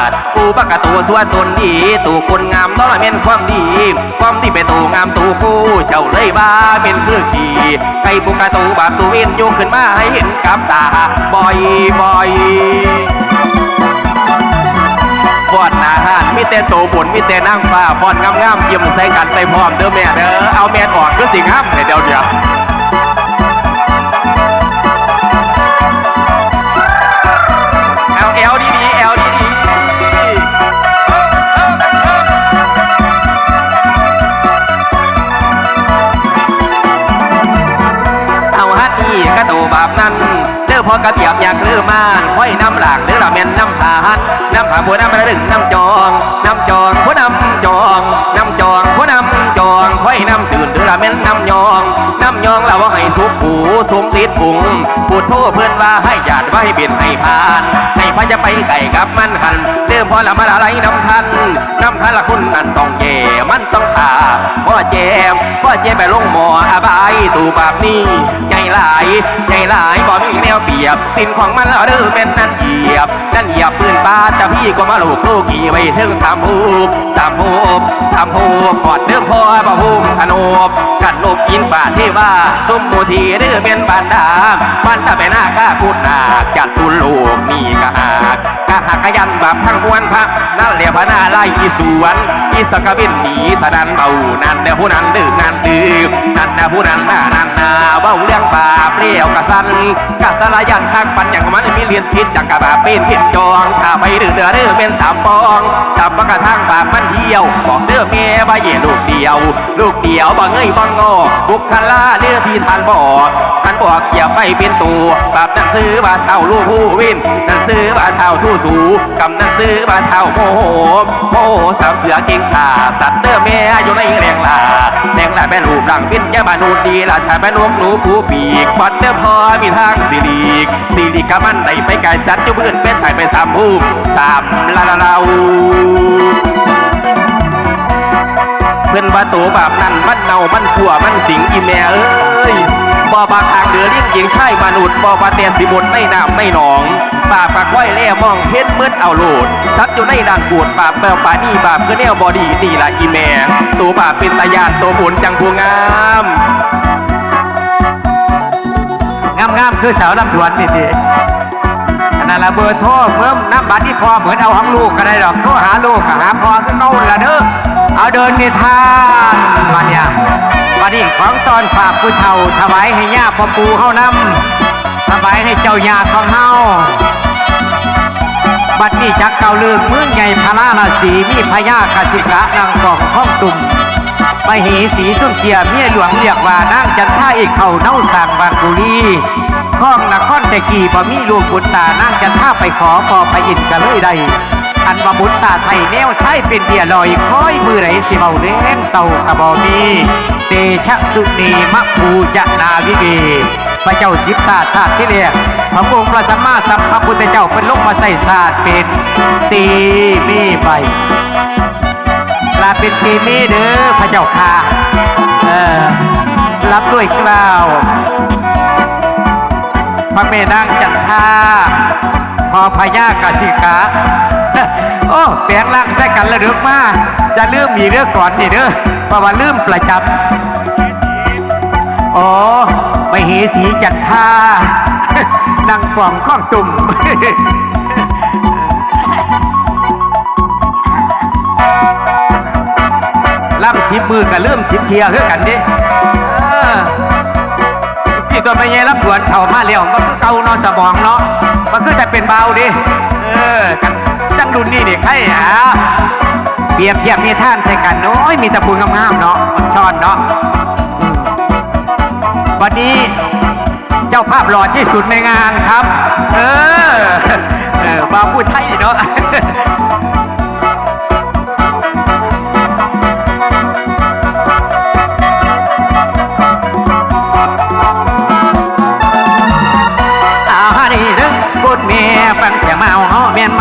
าดปูปากกะตัวสวนตนดีตูคนงามต้องละเม่นความดี ความดีเป็นตูงามตูกูเจ้าเลยบ้าเป็นคือขี่ไก่ปูกะตูบาตูเว้นยกขึ้นมาให้เห็นกับตาบ่อยบ่อยฟอนอาหารมีแต่โตบนมีแต่นั่งฟ้าฟอนงามๆยิ้มใส่กันไปพร้อมเด้อแม่เด้อเอาแม่ออกคือสิงามเดี๋ยวเดี๋ยว กระเทียมอยากลือมานค่อยน้ำหลากหรือละแม่นน้ำผาหันน้ำผาบัวน้ำระดึงน้ำจองน้ำจองผู้น้ำจองน้ำจองผู้น้ำจองค่อยน้ำตื่นหรือละแม่นน้ำยองน้ำยองเราว่าให้สุกหูสมติดผุงพูดโทษเพื่อนว่าให้หยาดว่าให้เปลี่ยนให้ผ่าน ให้พระจะไปไก่กับมันหันเดิมพอละมาละไรน้ำทันน้ำทันละคุณนั่นต้องแย่มันต้องขาพ่อแจมพ่อแจมไปลงหมออบายตู่ปากนี้ใหญ่หลายใหญ่หลายบ่มีแนวเปียบสินของมันละเด้อเป็นนั่นเหยียบนั่นเหยียบปืนป้าแต่พี่ก็มาลูกลูกกี่ไว้ถึงสามภูมสามภูมสามภูมิกอดเดิมพ่อบ่ภูมิขนบกันนบกินป่าที่ว่าสมมูทีเด้อเป็นบานดาบ้านตาไปหน้า ข้าพูดนาจัดตุลูกนี่กะหากกะหักกะยันแบบทั้งมวลพระนั่นเรียพนาไล่อีสวนอีสกะบินหนีสนันเบานั่นเด้อผู้นั้นดื่มนั่นดื่มนั่นนะผู้นั้นน่านั่นนาเบ้าเรื่องบาเปรี้ยวกะสันกะสลายันทักปันอย่างมันมีเลียนพิษจากกะบาเป็นพิษจองถ้าไปดื้อเดือเด้อเป็นตามปองจับมากระทั่งบามันเดียวบอกเด้อเมียว่าเย่ลูกเดียว ลูกเดียวบ่เงยบ่งอบุกคันล่าเนื้อที่ทานบ อกท่านบอกอย่าไปเป็นตัวบาปนั่นซื้อบาเท่าลูกผู้วินนั่นซื้อบาเท่าทู่สูกำนั่นซื้อบาเท่าโมโหโมโหสามเสือเก่งขาสัตว์เด้อเมียอยู่ในแรงลาแรงลาแม่ลูกหลังพิษยาบานูดีราชาแม่นกหนูผู้ปีกปัดเด้อพอมีทางสิริกสิริกะมันไหนไปไกลสัตว์จะเบื่อนเป็นไผ่ไปสามภูมิสามลาลาลาเพื่อนว่าตัวบาปนั้นมันเน่ามันขัวมันสิงอีแม่เอ้ย หญิงชายมนุษย์บ่บาเตสิบนในน้ำในหนองบาปปากไว้แล่มองเพชรมืดเอาโลดซัดอยู่ในด่านปวดบาปแปลวปานี่บาปคือแนวบอดีนี่ละอีแม่ตัวบาปเป็นตายานตัวผลจังผู้งามงามงามคือสาวลำดวนนี่ดิขนาดละเบอร์โทรเพิ่มน้ำบัตรที่พอเหมือนเอาของลูกก็ได้หรอกโทรหาลูกหาพอคือเก่าละเด้อเอาเดินในทางมาเนี่ย มานี่ของตอนฝากผู้เฒ่าถวายให้ย่าพ่อปูเฮานำถวายให้เจ้าย่าของเฮาบัดนี้จักเก่าเลือกเมืองใหญ่พราราศีมีพญากสิกะนางกองข้องตุ่มไปเหสีส้มเชียเมียหลวงเรียกว่านางจันท่าอีกเขาเน่าสางบางกุลีข้องนครแต่กี่พอมีลูกบุญตานางจันท่าไปขอพอพระอินทร์ก็เลยได้ อันว่าบุญตาไทยแนวใช้เป็นเดียลอยคอยมือไหนสิเมาเล่นเศร้ากระบอมีเตชะสุนีมะภูยะนาวิเวพระเจ้าสิบศาสตร์ศาสตร์ที่เรียกพระองค์พระสัมมาสัมพุทธเจ้าเป็นลงมาใส่ศาสตร์เป็นตีมีใบลาเป็นทีนี้เด้อพระเจ้าค่ะเออรับด้วยกล่าวพระเมนางจันทา พอพญากสิกาโอ้แปลงร่างใส่กันระดึกมาจะลืมมีเรื่องก่อนนี่เด้อเพราะว่าลืมประจำอ๋อไปเหสีจันทานั่งฟองข้องตุ่มล่ำสิบมือกับเริ่มสิบเทียเพื่อกันดิที่ตัวไปยัยรับดวนเข่ามาเลี้ยวมันคือเกาเนาะสมองเนาะ มันคือจะเป็นเบาดิ เออกันจังดุนนี่เนี่ยให้อะเปรียบเทียบมีท่านใส่กันโอ้ยมีตะปูงามๆเนาะมันชอนเนาะวันนี้เจ้าภาพหล่อที่สุดในงานครับ เออเออบาพูดไทยเนาะ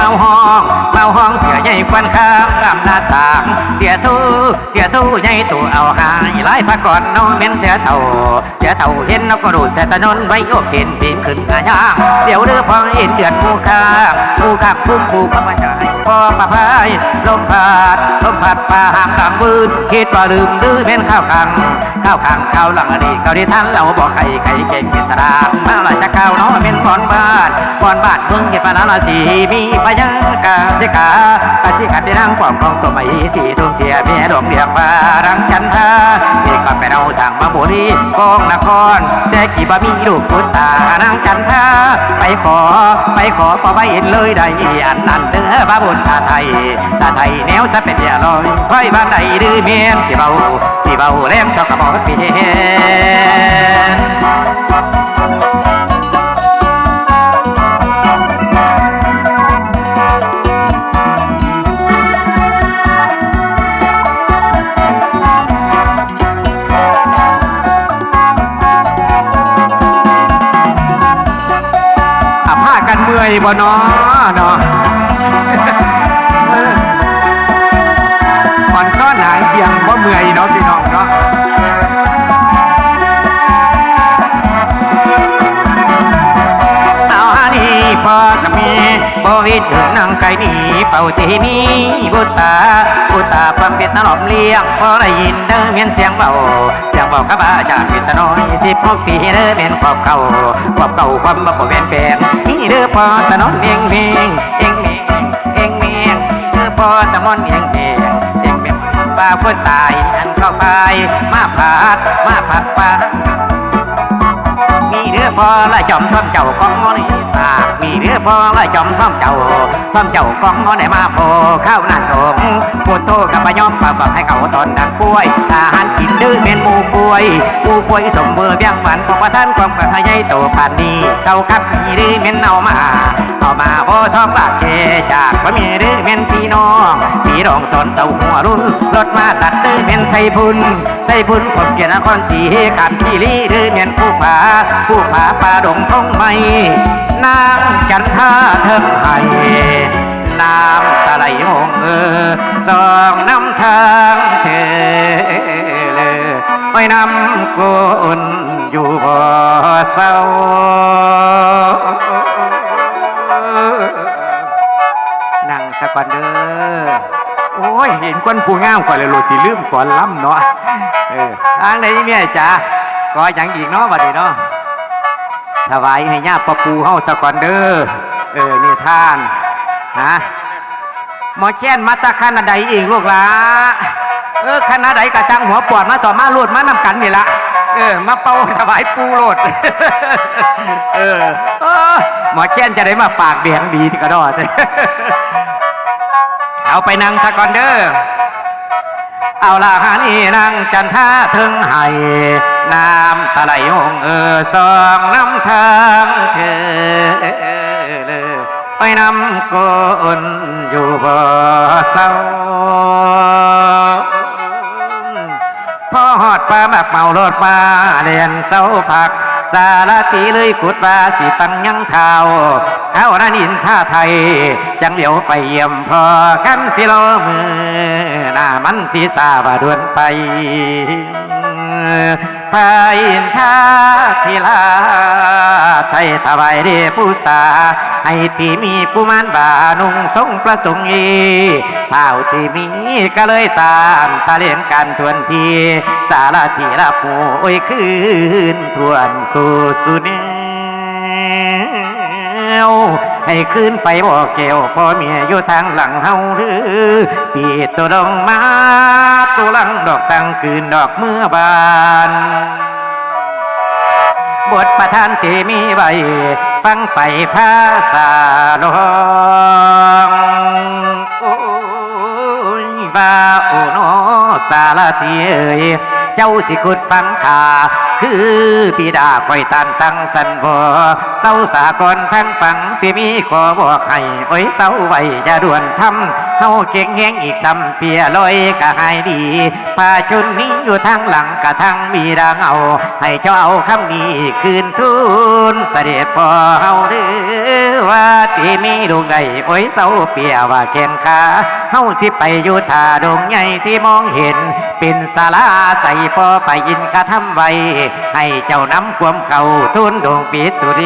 มียนเมาห้องเมาห้องเสียใหญ่ควันข้ามกำหน้าต่าง เสียสู้ เสียสู้ใหญ่ตัวเอาหายหลายพระก่อนน้องเม้นเสียเท่าเสียเท่าเห็นนกกระโดดแต่ตะนนไว้โยกเห็นปีนขึ้นกระย่างเดี๋ยวเรือพอเอ็นเดือดผู้ข้าผู้ข้างผู้ผู้พระมาจ่าย มาพายลมพัดลมพัดป่าหางกลางวืนคิดว่าลืมดื้อเป็นข้าวขังข้าวขังข้าวหลังอดีตข้าวที่ท่านเราบอกใครใครเก่งกินตรางมาลอยจะข้าวน้องเป็นบอนบ้านบอนบ้านเมืองเก็บปลาลาสีมีพยังกาเจกากาจิกัดได้นั่งปอมกองตัวไม่สีส้มเจียเมียดอกเรียกว่ารังจันทาเด็กก็ไปเอาสั่งมาบุรีกองนคร แต่กี่บ่มีลูกคุณตานางจันทาไปขอไปขอพอไปเห็นเลยได้อันนั้นเด้อบาบุญตาไทยตาไทยแนวซะเป็นอย่าลอยไฟบ้านใดดื้อเมียนสิเบาสิเบาแรงเท่ากับบอกเปลี่ยน เมื่อยบ่เนาะ บ่วิดถึงนางไก่นี่เป่าเตมีบุตาบุตาความเป็นตลอมเลี้ยงพอได้ยินเด้อเมียนเสียงเบาเสียงเบากับอาจารย์เป็นตน้อยสิบหกปีเด้อเมียนความเก่าความเก่าความบ่บ่แม่ยนแปลงนี่เด้อพอตะนอนเมียงเมียงเองเมียงเองเมียงเด้อพอตะมอนเมียงเมียงเองเมียงป้าคนตายอันเข้าไปมาผาดมาผัดปลามีเรือพอละจอมท่อมเจ้าของงอนี่ปาก มีเรือพอละจอมท่อมเจ้าท่อมเจ้าของงอไหนมาโพข้าวนั่นองปวดโตกับปะยอมปะบอกให้เขาตอนดังกล้วยอาหารกินดื้อเมนหมูกล้วยหมูกล้วยสมเบอร์เบี้ยงฝันของประท่านความกระทายใหญ่โตปานนี้เขาขับมีดื้อเมนเอามาเอามาโพท้องปากเกจากว่ามีดื้อเมนพี่น้องพี่รองตอนเต่าหัวรุ่นรถมาตัดดื้อเมนใส่พุ่นใส่พุ่นผมเกียรตินครสีขับขี่ลีดื้อเมนผู้ผาผู้ผาป่าดงทงไม่นางจันท่าเทิงไห้น้ำตะไหลหงเออสองน้ำทางเธอเลยไว้น้ำกุนอยู่บ่เศร้านั่งสะก่อนเด้อโอ้ยเห็นคนผู้งามกว่าเลยโลที่ลืมก่อนล้ำเนาะเออทางไหนนี่แม่จ๋าขออย่างอีกเนาะบัดนี้เนาะ ถวายให้ญาติปปูเฮาสะก่อนเด้อเออนี่ท่านฮะหมอแค้นมาตาคณะใดเองลูกลาเออคณะใดกะจังหัวปวดมาต่อมาโลดมานำกันนี่ละเออ มาเป่าถวายปูโลดเออหมอแค้นจะได้มาปากแดงดีที่กระดอดเอาไปนั่งสะก่อนเด้อ เอาละหานีนางจันท่าถึงไห้น้ำตะไหลหงเออสองน้ำทางเธอไปนำกนอยู่บ่เศร้าพอหอดปลาแบบเมารถมาเรียนเสาผัก สารตีเลยขุดว่าสิตังยังเท้าเข้านันอินท่าไทย จังเหลียวไปเยี่ยมพอกันสิโลมือหน้ามันสีสาว่าดวนไปพาอินท่าทีลาไทยทวายเดผู้สา ที่มีกุมารบานุงทรงประสงค์อีเท่าที่มีก็เลยตามตาเลียนการทวนที สารทีละปูโอ้ยคืนทวนคูสุเนวให้คืนไปบอกเกวพ่อเมียอยู่ทางหลังเฮาหรือปีตัวดองมาตัวหลังดอกสังคืนดอกเมื่อบานบทประธานที่มีใบ ฟังไปภาษาลองโอ้ยว่าโอ้โนสารทีเอ่ยเจ้าสิคุดฟังขา คือปีดาคอยตานสังสันบ่เศร้าสากลทั้งฟังที่มีขอบอกให้โอ้ยเศร้าไว้จะด่วนทำเฮาเก่งแหงอีกซ้ำเปียลอยก็หายดีป่าชนนี้อยู่ทางหลังกะทางมีดังเอา ให้เจ้าเอาคำนี้คืนทุนเสด็จพ่อเฮาเด้อว่าที่มีดวงใดโอ้ยเศร้าเปียว่าแขนขาเฮาสิไปอยู่ท่าดงใหญ่ที่มองเห็น เป็นศาลาใส่พ่อไปอินกะทำไว้ให้เจ้านำความเขาทุนดวงปีตุเร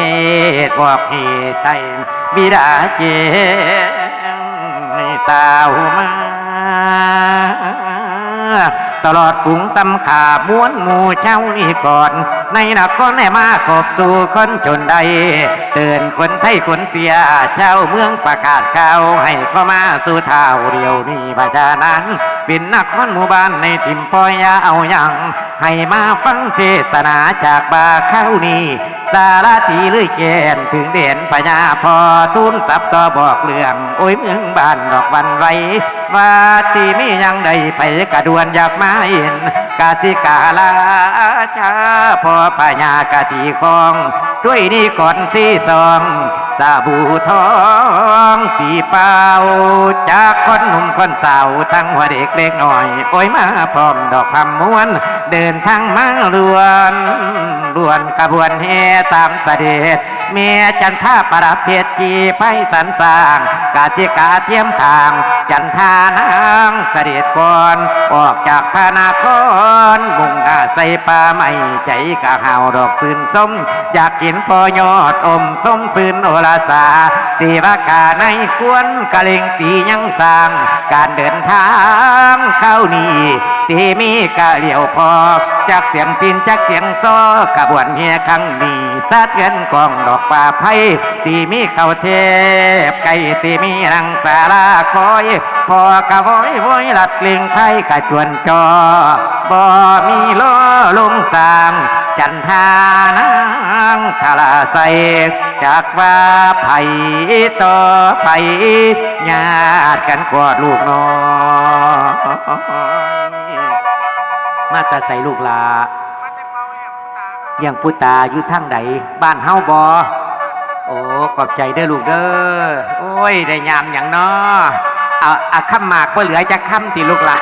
ศบอกเหตุใจบิดาเจตาวมาตลอดฝูงตำขาบ้วนหมู่เจ้านี้ก่อน ในนครแน่มาขอบสู่คนจนใด เตือนคนไทยคนเสีย เจ้าเมืองประกาศข่าวให้เข้ามาสู่ท้าเดียวนี้พระจานั้นเป็นนครหมู่บ้านในทิมปอยยาเอาอย่าง ให้มาฟังเทศนาจากบาเข้านี้สารตีเลยแกนถึงเด่นพญาพอทุนสับซอบอกเรื่อง โอ้ยเมืองบ้านดอกวันไรว่าตีมียังใดไปกระดวนอยากมาเห็นกาสิกาลาชาพอพญากะตีคองด้วยนี้ก่อนสี่สอง สาบูทองตีเป่าจากคนหนุ่มคนสาวทั้งหัวเด็กเล็กหน่อย โอ้ยมาพร้อมดอกคำม้วน เดินทางมาลวนลวนขบวนแห่ตามเสด็จเมียจันท่าประเพชรจีไปสันสร้างกาจิกาเทียมทาง จันทานางเสด็จก่อนออกจากพระนครมุ่งหน้าใส่ป่าไม่ใจกะหาวดอกฟืนส้ม อยากกินพอยอดอมส้มฟืนโอลาสาสีวากาในควรกะเลงตียังสร้าง การเดินทางเข้านี่ตีมีกะเหลียวพอจากเสียงปินจากเสียงซอกระบวนเฮียครั้งนี้สะเทือนกองดอกป่าไผ่ตีมีเข้าเทพไก่ตีมีรังสาราคอยพอกะโว้อยว้อยหลัดเลิงไทยกะจวนจอบ่มีล้อลงสาง จันทานางทาราใสจากว่าไผ่ต่อไปญาติกันกอดลูกน้อยมาแตาใส่ลูกลาเลี้ยงปุตาอยู่ทางใดบ้านเฮาบอโอ้ขอบใจเด้อลูกเด้อโอ้ยได้ยามอย่างน้อเอาเอาข้มหมากบ่เหลือจะข้มติลูกหละ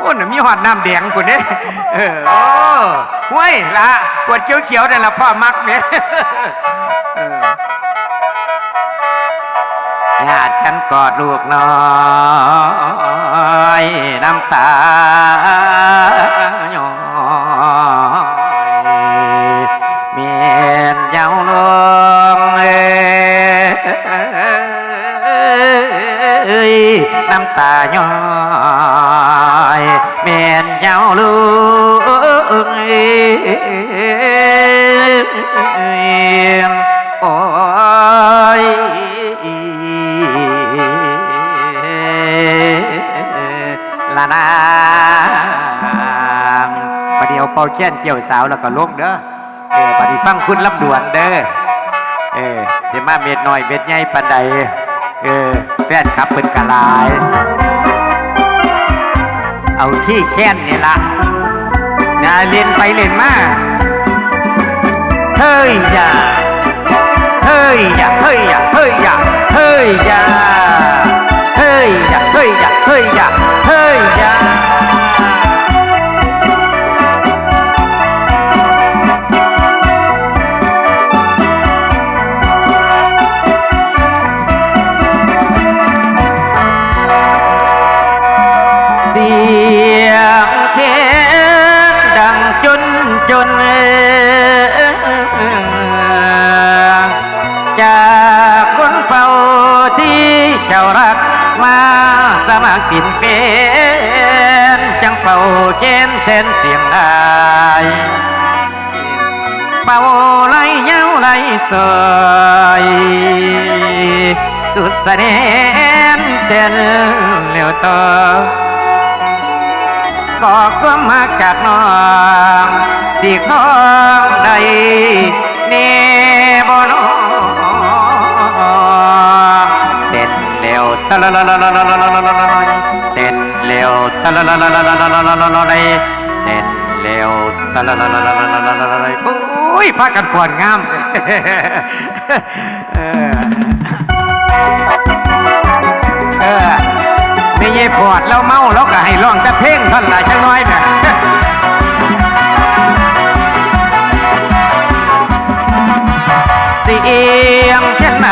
โอ้น่ะมีหอดน้ำแดงคุณเนี่ยเออโอ้ห้วยละขวดเขียวๆนั่นละพ่อมักเนี่ยเออญาติฉันกอดลูกน้อยน้ำตาย้อยเมียนเยาวลงเอ้ยน้ำตาย้อยเมียน เยาวลูกโอ้ยละนางประเดี๋ยวเป่าแค้นเกี่ยวสาวแล้วก็ลงเด้อเออบัดนี้ฟังคุณลำดวนเด้อเออสิมาเม็ดหน้อยเม็ดใหญ่ปานใดเออแฟนครับเป็นกะลาย เอาที่แค้นนี่ละอย่าเล่นไปเล่นมา เฮ้ยอย่า เฮ้ยอย่า เฮ้ยอย่า เฮ้ยอย่า เฮ้ยอย่า เฮ้ยอย่า เฮ้ยอย่า เฮ้ยอย่า เฮ้ยอย่า มัครปิ่นเป็นจังเป่าเค้นแทนเสียงอายเป่าไหลเย้าไหลสอยสุดแสดงเต้นเร็วต่อก็ความมาจากน้องสิของใดเนบนอ ตะละละละละละละละละละละเต้นเร็วตะละละละละละละละละละละละเต้นเร็วตะละละละละละละละละละโอ้ยพากันฟอนงามเออเออไม่เย่ปอดแล้วเมาแล้วก็ให้ร้องแต่เพลงท่อนหลายจังน้อยเนี่ยเสียงแค่ไหน